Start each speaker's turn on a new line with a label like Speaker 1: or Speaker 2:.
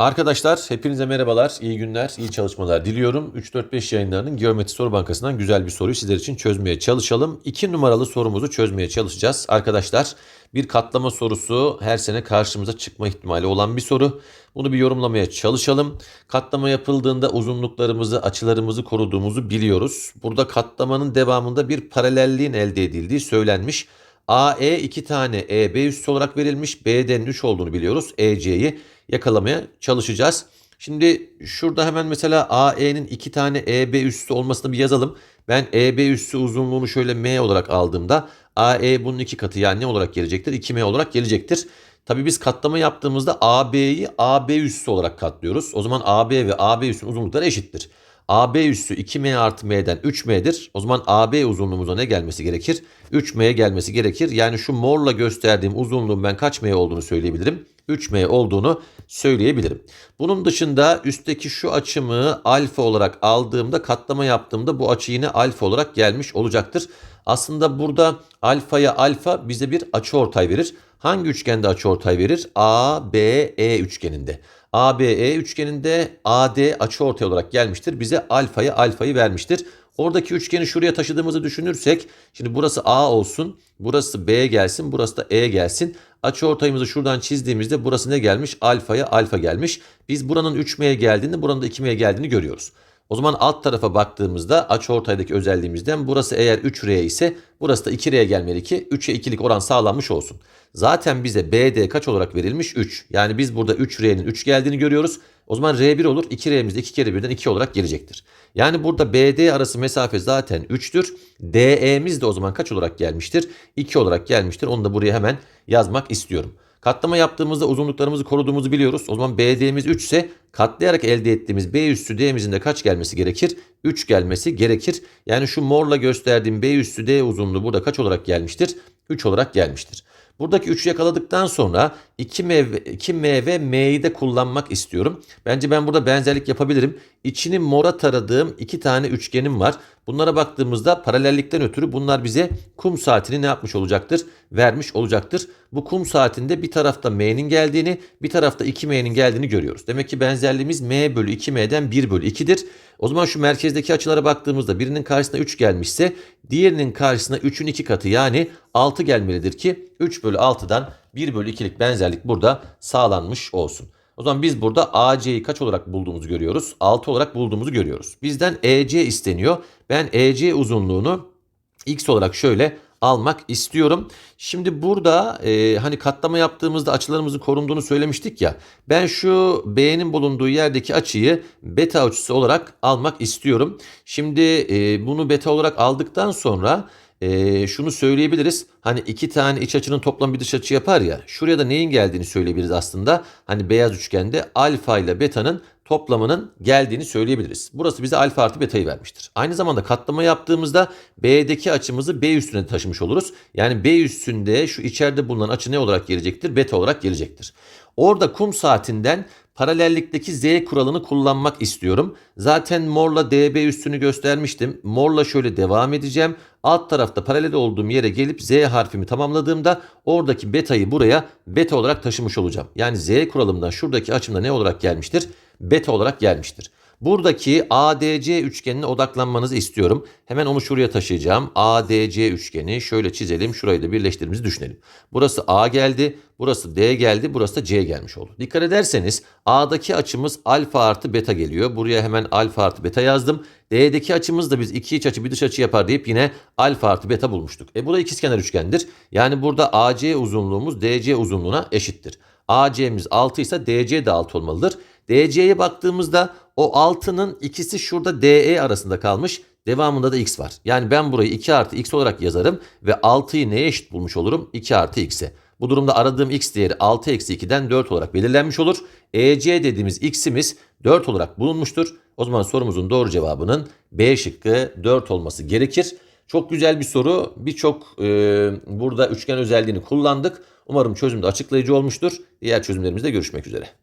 Speaker 1: Arkadaşlar hepinize merhabalar, iyi günler, iyi çalışmalar diliyorum. 3-4-5 yayınlarının Geometri Soru Bankası'ndan güzel bir soruyu sizler için çözmeye çalışalım. 2 numaralı sorumuzu çözmeye çalışacağız. Arkadaşlar bir katlama sorusu her sene karşımıza çıkma ihtimali olan bir soru. Bunu bir yorumlamaya çalışalım. Katlama yapıldığında uzunluklarımızı, açılarımızı koruduğumuzu biliyoruz. Burada katlamanın devamında bir paralelliğin elde edildiği söylenmiş. AE 2 tane EB üssü olarak verilmiş. B'den 3 olduğunu biliyoruz. EC'yi yakalamaya çalışacağız. Şimdi şurada hemen mesela AE'nin 2 tane EB üssü olmasını bir yazalım. Ben EB üssü uzunluğunu şöyle M olarak aldığımda AE bunun iki katı yani ne olarak gelecektir? 2M olarak gelecektir. Tabii biz katlama yaptığımızda AB'yi AB üssü olarak katlıyoruz. O zaman AB ve AB üssünün uzunlukları eşittir. AB üssü 2M artı M'den 3M'dir. O zaman AB uzunluğumuza ne gelmesi gerekir? 3M gelmesi gerekir. Yani şu morla gösterdiğim uzunluğun ben kaç M olduğunu söyleyebilirim. 3M olduğunu söyleyebilirim. Bunun dışında üstteki şu açımı alfa olarak aldığımda katlama yaptığımda bu açı yine alfa olarak gelmiş olacaktır. Aslında burada alfaya alfa bize bir açıortay verir. Hangi üçgende açıortay verir? ABE üçgeninde. ABE üçgeninde AD açıortay olarak gelmiştir. Bize alfaya alfayı vermiştir. Oradaki üçgeni şuraya taşıdığımızı düşünürsek şimdi burası A olsun, burası B gelsin, burası da E gelsin. Açı ortayımızı şuradan çizdiğimizde burası ne gelmiş? Alfaya alfa gelmiş. Biz buranın 3M'ye geldiğini, buranın da 2M'ye geldiğini görüyoruz. O zaman alt tarafa baktığımızda açı ortaydaki özelliğimizden burası eğer 3R ise burası da 2R'ye gelmeli ki 3'e 2'lik oran sağlanmış olsun. Zaten bize BD kaç olarak verilmiş? 3. Yani biz burada 3R'nin 3 geldiğini görüyoruz. O zaman R1 olur. 2R'miz de 2 kere 1'den 2 olarak gelecektir. Yani burada BD arası mesafe zaten 3'tür. DE'miz de o zaman kaç olarak gelmiştir? 2 olarak gelmiştir. Onu da buraya hemen yazmak istiyorum. Katlama yaptığımızda uzunluklarımızı koruduğumuzu biliyoruz. O zaman BD'miz 3 ise katlayarak elde ettiğimiz B üssü D'mizin de kaç gelmesi gerekir? 3 gelmesi gerekir. Yani şu morla gösterdiğim B üssü D uzunluğu burada kaç olarak gelmiştir? 3 olarak gelmiştir. Buradaki 3'ü yakaladıktan sonra 2M, 2M ve M'yi de kullanmak istiyorum. Bence ben burada benzerlik yapabilirim. İçini mora taradığım iki tane üçgenim var. Bunlara baktığımızda paralellikten ötürü bunlar bize kum saatini ne yapmış olacaktır? Vermiş olacaktır. Bu kum saatinde bir tarafta M'nin geldiğini bir tarafta 2M'nin geldiğini görüyoruz. Demek ki benzerliğimiz M bölü 2M'den 1 bölü 2'dir. O zaman şu merkezdeki açılara baktığımızda birinin karşısına 3 gelmişse diğerinin karşısına 3'ün 2 katı yani 6 gelmelidir ki 3 bölü 6'dan 1 bölü 2'lik benzerlik burada sağlanmış olsun. O zaman biz burada AC'yi kaç olarak bulduğumuzu görüyoruz? 6 olarak bulduğumuzu görüyoruz. Bizden EC isteniyor. Ben EC uzunluğunu x olarak şöyle almak istiyorum. Şimdi burada e, hani katlama yaptığımızda açılarımızın korunduğunu söylemiştik ya. Ben şu B'nin bulunduğu yerdeki açıyı beta açısı olarak almak istiyorum. Şimdi e, bunu beta olarak aldıktan sonra e, şunu söyleyebiliriz. Hani iki tane iç açının toplamı bir dış açı yapar ya. Şuraya da neyin geldiğini söyleyebiliriz aslında. Hani beyaz üçgende alfa ile beta'nın toplamının geldiğini söyleyebiliriz. Burası bize alfa artı beta'yı vermiştir. Aynı zamanda katlama yaptığımızda B'deki açımızı B üstüne taşımış oluruz. Yani B üstünde şu içeride bulunan açı ne olarak gelecektir? Beta olarak gelecektir. Orada kum saatinden paralellikteki Z kuralını kullanmak istiyorum. Zaten morla DB üstünü göstermiştim. Morla şöyle devam edeceğim. Alt tarafta paralel olduğum yere gelip Z harfimi tamamladığımda oradaki beta'yı buraya beta olarak taşımış olacağım. Yani Z kuralımdan şuradaki açımda ne olarak gelmiştir? Beta olarak gelmiştir. Buradaki ADC üçgenine odaklanmanızı istiyorum. Hemen onu şuraya taşıyacağım. ADC üçgeni şöyle çizelim. Şurayı da birleştirdiğimizi düşünelim. Burası A geldi. Burası D geldi. Burası da C gelmiş oldu. Dikkat ederseniz A'daki açımız alfa artı beta geliyor. Buraya hemen alfa artı beta yazdım. D'deki açımız da biz iki iç açı bir dış açı yapar deyip yine alfa artı beta bulmuştuk. E bu da ikizkenar üçgendir. Yani burada AC uzunluğumuz DC uzunluğuna eşittir. AC'miz 6 ise DC de 6 olmalıdır. DC'ye baktığımızda o 6'nın ikisi şurada DE arasında kalmış. Devamında da x var. Yani ben burayı 2 artı x olarak yazarım ve 6'yı neye eşit bulmuş olurum? 2 artı x'e. Bu durumda aradığım x değeri 6 eksi 2'den 4 olarak belirlenmiş olur. EC dediğimiz x'imiz 4 olarak bulunmuştur. O zaman sorumuzun doğru cevabının B şıkkı 4 olması gerekir. Çok güzel bir soru. Birçok e, burada üçgen özelliğini kullandık. Umarım çözümde açıklayıcı olmuştur. Diğer çözümlerimizde görüşmek üzere.